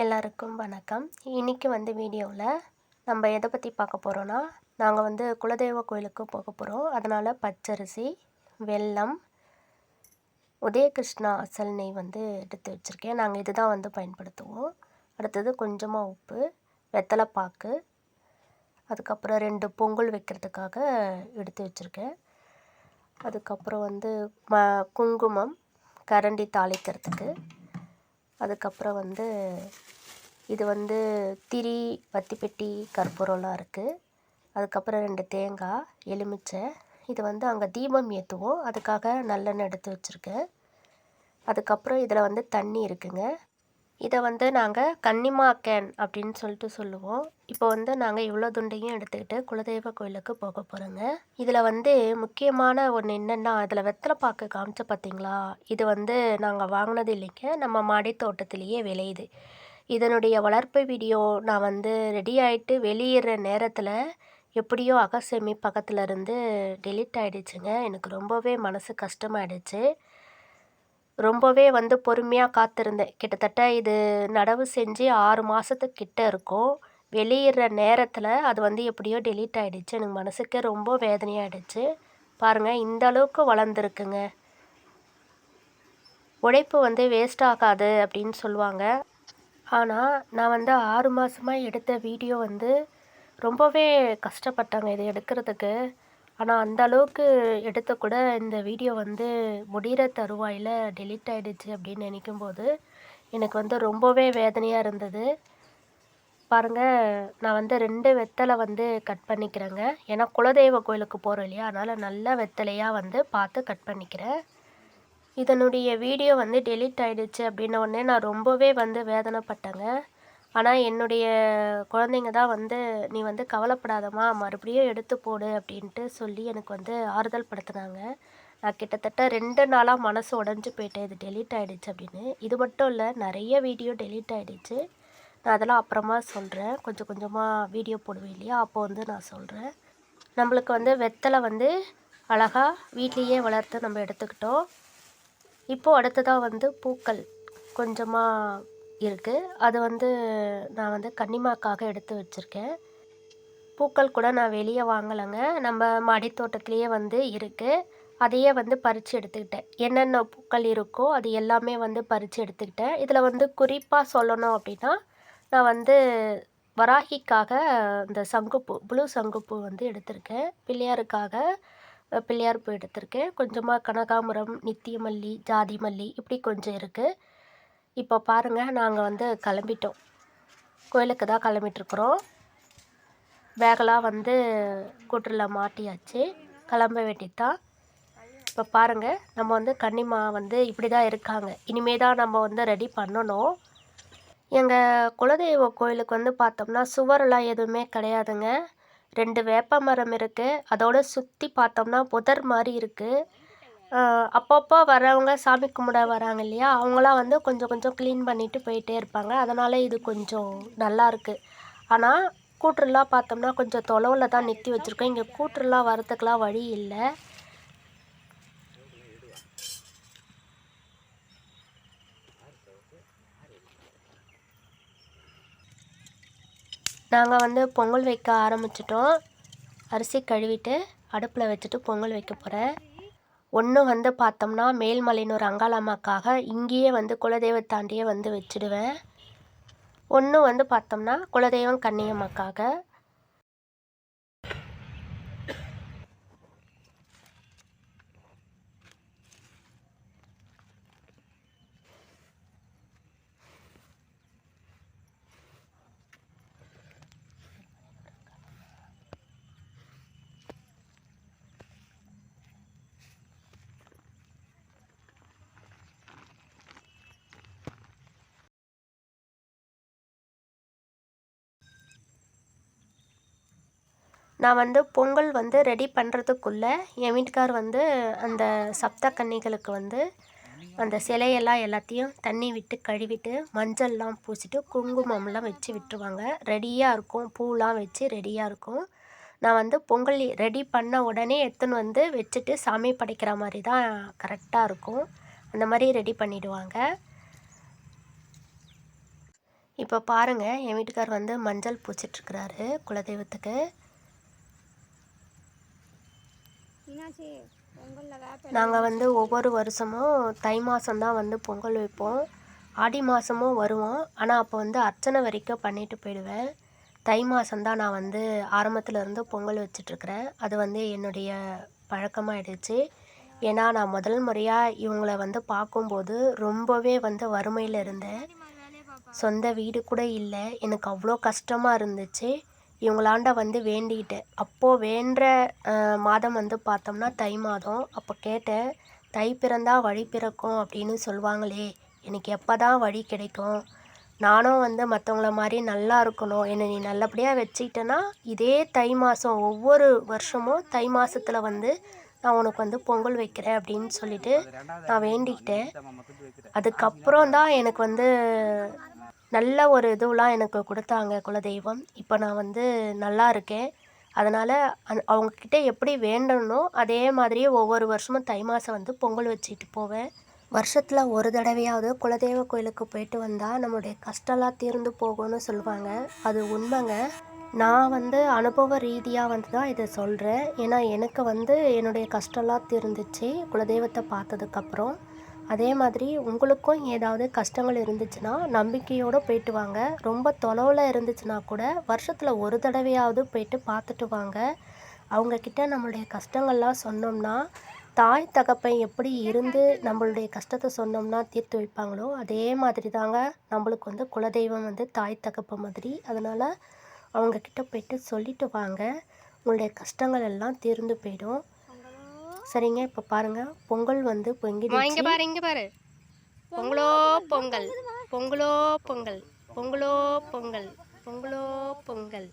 எல்லாருக்கும் வணக்கம். இன்றைக்கி வந்து வீடியோவில் நம்ம எதை பற்றி பார்க்க போகிறோன்னா நாங்கள் வந்து குலதெய்வ கோயிலுக்கு போக போகிறோம் அதனால் பச்சரிசி வெல்லம் உதயகிருஷ்ணா அசல் நெய் வந்து எடுத்து வச்சுருக்கேன். நாங்கள் இது தான் வந்து பயன்படுத்துவோம். அடுத்தது கொஞ்சமாக உப்பு வெத்தலைப்பாக்கு அதுக்கப்புறம் ரெண்டு பொங்கல் வைக்கிறதுக்காக எடுத்து வச்சுருக்கேன். அதுக்கப்புறம் வந்து ம குங்குமம் கரண்டி தாளிக்கிறதுக்கு. அதுக்கப்புறம் வந்து இது வந்து திரி வத்திப்பெட்டி கற்பூரம்லாம் இருக்குது அதுக்கப்புறம் ரெண்டு தேங்காய் எலுமிச்சை. இது வந்து அங்கே தீபம் ஏற்றுவோம் அதுக்காக நல்லெண்ணெய் எடுத்து வச்சுருக்கேன். அதுக்கப்புறம் இதில் வந்து தண்ணி இருக்குங்க. இதை வந்து நாங்கள் கன்னிமா கேன் அப்படின்னு சொல்லிட்டு சொல்லுவோம். இப்போ வந்து நாங்கள் இவ்வளோ துண்டையும் எடுத்துக்கிட்டு குலதெய்வ கோயிலுக்கு போக போகிறோங்க இதில் வந்து முக்கியமான ஒன்று என்னென்னா அதில் வெத்தலை பாக்கு காமிச்ச பார்த்தீங்களா இது வந்து நாங்கள் வாங்கினது இல்லைங்க. நம்ம மாடி தோட்டத்திலேயே விளையுது. இதனுடைய வளர்ப்பு வீடியோ நான் வந்து ரெடி ஆகிட்டு வெளியிடுற நேரத்தில் எப்படியோ அகசேமி பக்கத்தில் இருந்து டெலிட் ஆகிடுச்சுங்க எனக்கு ரொம்பவே மனசு கஷ்டமாயிடுச்சு. ரொம்பவே வந்து பொறுமையாக காத்திருந்தேன். கிட்டத்தட்ட இது நடவு செஞ்சு ஆறு மாதத்துக்கிட்ட இருக்கும். வெளியிடுற நேரத்தில் அது வந்து எப்படியோ டெலீட் ஆகிடுச்சு எனக்கு மனசுக்கே ரொம்ப வேதனையாகிடுச்சு பாருங்கள் இந்த அளவுக்கு வளர்ந்துருக்குங்க. உழைப்பு வந்து வேஸ்ட் ஆகாது அப்படின்னு சொல்லுவாங்க. ஆனால் நான் வந்து ஆறு மாதமாக எடுத்த வீடியோ வந்து ரொம்பவே கஷ்டப்பட்டாங்க இதை எடுக்கிறதுக்கு. ஆனால் அந்த அளவுக்கு எடுத்த கூட இந்த வீடியோ வந்து முடிகிற தருவாயில் டெலிட் ஆகிடுச்சு அப்படின்னு நினைக்கும்போது எனக்கு வந்து ரொம்பவே வேதனையாக இருந்தது. பாருங்கள் நான் வந்து ரெண்டு வெத்தலை வந்து கட் பண்ணிக்கிறேங்க. ஏன்னா குலதெய்வ கோயிலுக்கு போகிறோம் இல்லையா? அதனால் நல்ல வெத்தலையாக வந்து பார்த்து கட் பண்ணிக்கிறேன். இதனுடைய வீடியோ வந்து டெலிட் ஆகிடுச்சு அப்படின்ன உடனே நான் ரொம்பவே வந்து வேதனைப்பட்டேங்க. ஆனால் என்னுடைய குழந்தைங்க தான் வந்து நீ வந்து கவலைப்படாதம்மா மறுபடியும் எடுத்து போடு அப்படின்ட்டு சொல்லி எனக்கு வந்து ஆறுதல் படுத்தினாங்க. நான் கிட்டத்தட்ட ரெண்டு நாளாக மனசு உடஞ்சி போயிட்டேன் இது டெலீட் ஆகிடுச்சு அப்படின்னு. இது மட்டும் இல்லை நிறைய வீடியோ டெலீட் ஆகிடுச்சு நான் அதெல்லாம் அப்புறமா சொல்கிறேன் கொஞ்சம் கொஞ்சமாக வீடியோ போடுவேன் இல்லையா? அப்போ வந்து நான் சொல்கிறேன் நம்மளுக்கு வந்து வெத்தலை வந்து அழகாக வீட்லேயே வளர்த்து நம்ம எடுத்துக்கிட்டோம். இப்போது அடுத்ததாக வந்து பூக்கள். கொஞ்சமாக இருக்குது அது வந்து நான் வந்து கன்னிமாக்காக எடுத்து வச்சுருக்கேன். பூக்கள் கூட நான் வெளியே வாங்கலைங்க. நம்ம மாடித்தோட்டத்துலேயே வந்து இருக்குது அதையே வந்து பறித்து எடுத்துக்கிட்டேன். என்னென்ன பூக்கள் இருக்கோ அது எல்லாமே வந்து பறித்து எடுத்துக்கிட்டேன். இதில் வந்து குறிப்பாக சொல்லணும் அப்படின்னா நான் வந்து வராகிக்காக இந்த சங்குப்பூ ப்ளூ சங்குப்பூ வந்து எடுத்திருக்கேன். பிள்ளையாருக்காக பிள்ளையார் பூ எடுத்திருக்கேன். கொஞ்சமாக கனகாம்பரம் நித்தியமல்லி ஜாதி மல்லி இப்படி கொஞ்சம் இருக்குது இப்போ பாருங்கள் நாங்கள் வந்து கிளம்பிட்டோம். கோயிலுக்கு தான் கிளம்பிட்டுருக்குறோம். பேகெல்லாம் வந்து கூட்டரில் மாட்டியாச்சு. கிளம்ப வேண்டியது தான் இப்போ பாருங்கள் நம்ம வந்து கன்னிமா வந்து இப்படி தான் இருக்காங்க. இனிமே தான் நம்ம வந்து ரெடி பண்ணணும். எங்கள் குலதெய்வ கோயிலுக்கு வந்து பார்த்தோம்னா சுவரெல்லாம் எதுவுமே கிடையாதுங்க. ரெண்டு வேப்ப மரம் இருக்குது அதோடு சுற்றி பார்த்தோம்னா புதர் மாதிரி இருக்குது அப்பப்போ வரவங்க சாமி கும்பிட வராங்க இல்லையா? அவங்களாம் வந்து கொஞ்சம் கொஞ்சம் க்ளீன் பண்ணிவிட்டு போயிட்டே இருப்பாங்க. அதனால் இது கொஞ்சம் நல்லாயிருக்கு ஆனால் கூட்டுருலாம் பார்த்தோம்னா கொஞ்சம் தொலைவில் தான் நிறுத்தி வச்சுருக்கோம். இங்கே கூட்டுருலாம் வரத்துக்கெலாம் வழி இல்லை. நாங்கள் வந்து பொங்கல் வைக்க ஆரம்பிச்சிட்டோம். அரிசி கழுவிட்டு அடுப்பில் வச்சுட்டு பொங்கல் வைக்க போகிறேன் ஒன்று வந்து பார்த்தோம்னா மேல்மலையனூர் அங்காளம்மாக்காக இங்கேயே வந்து குலதெய்வத்தாண்டியே வந்து வச்சுடுவேன். ஒன்று வந்து பார்த்தோம்னா குலதெய்வம் கன்னியம்மாக்காக நான் வந்து பொங்கல் வந்து ரெடி பண்ணுறதுக்குள்ளே என் வீட்டுக்கார் வந்து அந்த சப்த கன்னிகளுக்கு வந்து அந்த சிலையெல்லாம் எல்லாத்தையும் தண்ணி விட்டு கழுவிட்டு மஞ்சள்லாம் பூசிட்டு குங்குமம்லாம் வச்சு விட்டுருவாங்க. ரெடியாக இருக்கும். பூலாம் வச்சு ரெடியாக இருக்கும். நான் வந்து பொங்கல் ரெடி பண்ண உடனே எடுத்துன்னு வந்து வச்சுட்டு சாமி படைக்கிற மாதிரி தான் கரெக்டாக இருக்கும். அந்த மாதிரி ரெடி பண்ணிவிடுவாங்க இப்போ பாருங்கள் என் வீட்டுக்கார் வந்து மஞ்சள் பூச்சிட்ருக்கிறாரு குலதெய்வத்துக்கு. நாங்கள் வந்து ஒவ்வொரு வருஷமும் தை மாதம்தான் வந்து பொங்கல் வைப்போம். ஆடி மாதமும் வருவோம். ஆனால் அப்போ வந்து அர்ச்சனை வரைக்கும் பண்ணிட்டு போயிடுவேன். தை மாதம்தான் நான் வந்து ஆரம்பத்துல இருந்து பொங்கல் வச்சிட்ருக்கிறேன். அது வந்து என்னுடைய பழக்கமாயிடுச்சு. ஏன்னா நான் முதல் முறையாக இவங்கள வந்து பார்க்கும்போது ரொம்பவே வந்து வறுமையில் இருந்தேன். சொந்த வீடு கூட இல்லை. எனக்கு அவ்வளோ கஷ்டமாக இருந்துச்சு. இவங்களாண்ட வந்து வேண்டிக்கிட்டேன் அப்போது வேண்டுற மாதம் வந்து பார்த்தோம்னா தை மாதம். அப்போ கேட்டேன் தை பிறந்தா வழி பிறக்கும் அப்படின்னு சொல்லுவாங்களே. எனக்கு எப்போ தான் வழி கிடைக்கும்? நானும் வந்து மற்றவங்கள மாதிரி நல்லா இருக்கணும். என்னை நீ நல்லபடியாக வச்சுக்கிட்டேன்னா இதே தை மாதம் ஒவ்வொரு வருஷமும் தை மாதத்தில் வந்து நான் உனக்கு வந்து பொங்கல் வைக்கிறேன் அப்படின்னு சொல்லிட்டு நான் வேண்டிக்கிட்டேன். அதுக்கப்புறம் தான் எனக்கு வந்து நல்ல ஒரு இதுவெலாம் எனக்கு கொடுத்தாங்க குலதெய்வம். இப்போ நான் வந்து நல்லா இருக்கேன். அதனால் அந் அவங்கக்கிட்ட எப்படி வேண்டனோ அதே மாதிரியே ஒவ்வொரு வருஷமும் தை மாதம் வந்து பொங்கல் வச்சுட்டு போவேன். வருஷத்தில் ஒரு தடவையாவது குலதெய்வ கோயிலுக்கு போயிட்டு வந்தால் நம்மளுடைய கஷ்டம்லாம் தீர்ந்து போகும்னு சொல்லுவாங்க. அது உண்மைங்க. நான் வந்து அனுபவ ரீதியாக வந்து தான் இதை சொல்கிறேன் ஏன்னா எனக்கு வந்து என்னுடைய கஷ்டம்லாம் தீர்ந்துச்சு குலதெய்வத்தை பார்த்ததுக்கப்புறம். அதே மாதிரி உங்களுக்கும் ஏதாவது கஷ்டங்கள் இருந்துச்சுன்னா நம்பிக்கையோடு போயிட்டு வாங்க. ரொம்ப தொலைவில் இருந்துச்சுன்னா கூட வருஷத்தில் ஒரு தடவையாவது போயிட்டு பார்த்துட்டு வாங்க. அவங்கக்கிட்ட நம்மளுடைய கஷ்டங்கள்லாம் சொன்னோம்னா தாய் தகப்பன் எப்படி இருந்து நம்மளுடைய கஷ்டத்தை சொன்னோம்னா தீர்த்து வைப்பாங்களோ அதே மாதிரி தாங்க நம்மளுக்கு வந்து குலதெய்வம் வந்து தாய் தகப்ப மாதிரி. அதனால் அவங்கக்கிட்ட போயிட்டு சொல்லிட்டு வாங்க. உங்களுடைய கஷ்டங்கள் எல்லாம் தீர்ந்து போயிடும். சரிங்க இப்போ பாருங்க. பொங்கல் வந்து இங்க பொங்கிடுச்சு பாரு இங்க பாரு. பொங்கலோ பொங்கல். பொங்கலோ பொங்கல். பொங்கலோ பொங்கல். பொங்கலோ பொங்கல்.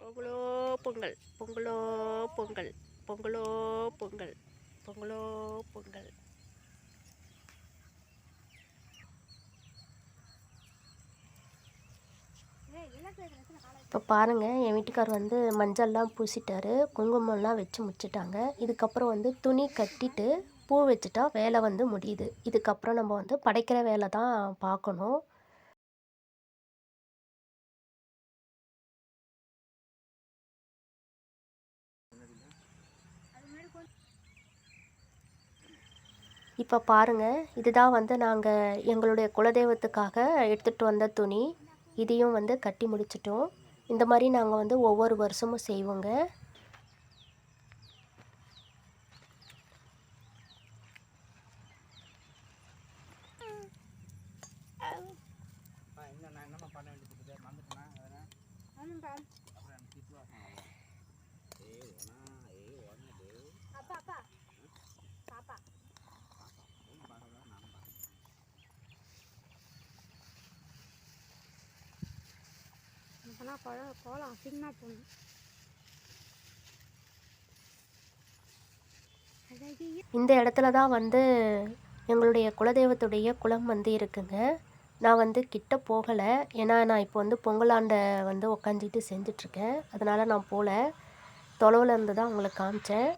பொங்கலோ பொங்கல். பொங்கலோ பொங்கல். பொங்கலோ பொங்கல். பொங்கலோ பொங்கல். இப்போ பாருங்கள் என் வீட்டுக்கார் வந்து மஞ்சள்லாம் பூசிட்டாரு குங்குமம்லாம் வச்சு முடிச்சிட்டாங்க. இதுக்கப்புறம் வந்து துணி கட்டிட்டு பூ வச்சுட்டா வேலை வந்து முடியுது. இதுக்கப்புறம் நம்ம வந்து படைக்கிற வேலை தான் பார்க்கணும். இப்போ பாருங்கள் இதுதான் வந்து நாங்கள் எங்களுடைய குலதெய்வத்துக்காக எடுத்துகிட்டு வந்த துணி. இதையும் வந்து கட்டி முடிச்சிட்டோம். இந்த மாதிரி நாங்கள் வந்து ஒவ்வொரு வருஷமும் செய்வோங்க. அப்பா. ஆனால் குழ கோலம் அசிங்கமாக போகணும் இந்த இடத்துல தான் வந்து எங்களுடைய குலதெய்வத்துடைய குளம் வந்து இருக்குங்க. நான் வந்து கிட்ட போகலை. ஏன்னா நான் இப்போ வந்து பொங்கலாண்டை வந்து உக்காந்துக்கிட்டு செஞ்சிட்ருக்கேன் அதனால் நான் போகல தொலைவில் இருந்து தான் உங்களுக்கு காமிச்சேன்.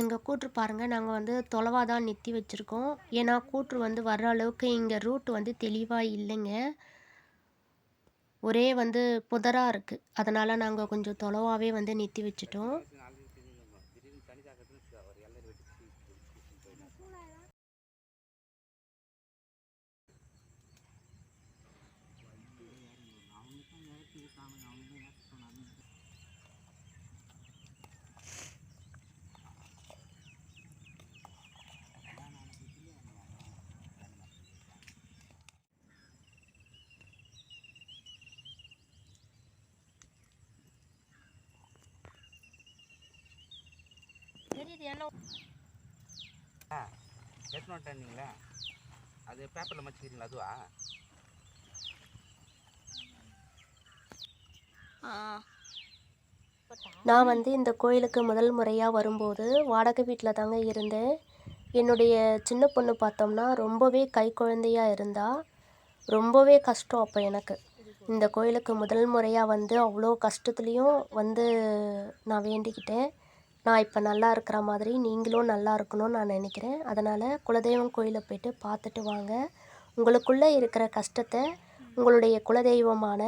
எங்கள் கூற்று பாருங்கள் நாங்கள் வந்து தொலைவாக தான் நிறுத்தி வச்சுருக்கோம். ஏன்னா கூற்று வந்து வர்ற அளவுக்கு இங்கே ரூட் வந்து தெளிவாக இல்லைங்க. ஒரே வந்து புதராக இருக்குது அதனால் நாங்கள் கொஞ்சம் தொலைவாகவே வந்து நிறுத்தி வச்சுட்டோம். தெரியுது என்ன எடுத்துன்னு வந்துட்டீங்களா அது பேப்பரில் மச்சிக்கிறீங்களா அதுவா? நான் வந்து இந்த கோயிலுக்கு முதல் முறையாக வரும்போது வாடகை வீட்டில் தாங்க இருந்தேன். என்னுடைய சின்ன பொண்ணு பார்த்தோம்னா ரொம்பவே கை குழந்தையா இருந்தா ரொம்பவே கஷ்டம் அப்போ எனக்கு. இந்த கோயிலுக்கு முதல் முறையாக வந்து அவ்வளோ கஷ்டத்துலேயும் வந்து நான் வேண்டிக்கிட்டேன். நான் இப்போ நல்லா இருக்கிற மாதிரி நீங்களும் நல்லா இருக்கணும்னு நான் நினைக்கிறேன். அதனால் குலதெய்வம் கோயிலை போயிட்டு பார்த்துட்டு வாங்க. உங்களுக்குள்ளே இருக்கிற கஷ்டத்தை உங்களுடைய குலதெய்வமான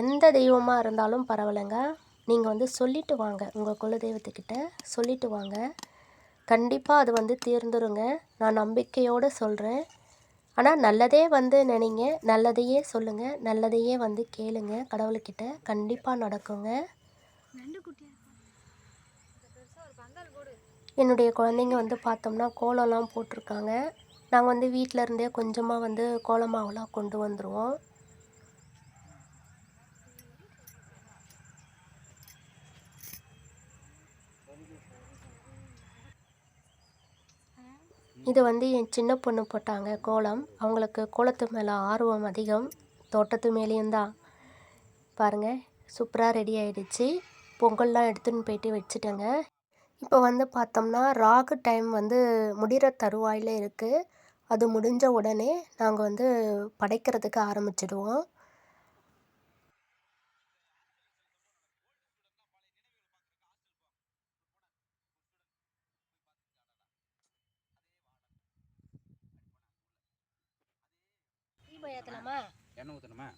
எந்த தெய்வமாக இருந்தாலும் பரவாயில்லைங்க. நீங்கள் வந்து சொல்லிட்டு வாங்க. உங்கள் குலதெய்வத்துக்கிட்ட சொல்லிட்டு வாங்க. கண்டிப்பாக அது வந்து தீர்ந்துருங்க. நான் நம்பிக்கையோடு சொல்கிறேன் ஆனால் நல்லதே வந்து நினைங்க. நல்லதையே சொல்லுங்கள் நல்லதையே வந்து கேளுங்க. கடவுள்கிட்ட கண்டிப்பாக நடக்குங்க. என்னுடைய குழந்தைங்க வந்து பார்த்தோம்னா கோலம்லாம் போட்டிருக்காங்க. நாங்கள் வந்து வீட்டில் இருந்தே கொஞ்சமாக வந்து கோல கொண்டு வந்துடுவோம் இது வந்து என் சின்ன பொண்ணு போட்டாங்க கோலம். அவங்களுக்கு கோலத்து மேலே ஆர்வம் அதிகம். தோட்டத்து மேலேயும் தான். பாருங்கள் சூப்பராக ரெடி ஆகிடுச்சி பொங்கல்லாம் எடுத்துன்னு போயிட்டு வச்சுட்டேங்க. இப்போ வந்து பார்த்தோம்னா ராகு டைம் வந்து முடிகிற தருவாயில் இருக்குது அது முடிஞ்ச உடனே நாங்கள் வந்து படைக்கிறதுக்கு ஆரம்பிச்சிடுவோம். எண்ணெய் ஊற்றணுமா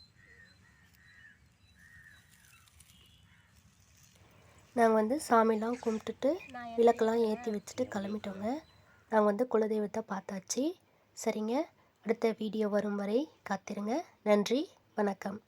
நாங்கள் வந்து சாமிலாம் கும்பிட்டுட்டு விளக்கெல்லாம் ஏற்றி வச்சுட்டு கிளம்பிட்டோங்க. நாங்கள் வந்து குலதெய்வத்தை பார்த்தாச்சு. சரிங்க. அடுத்த வீடியோ வரும் வரை காத்திருங்க. நன்றி. வணக்கம்.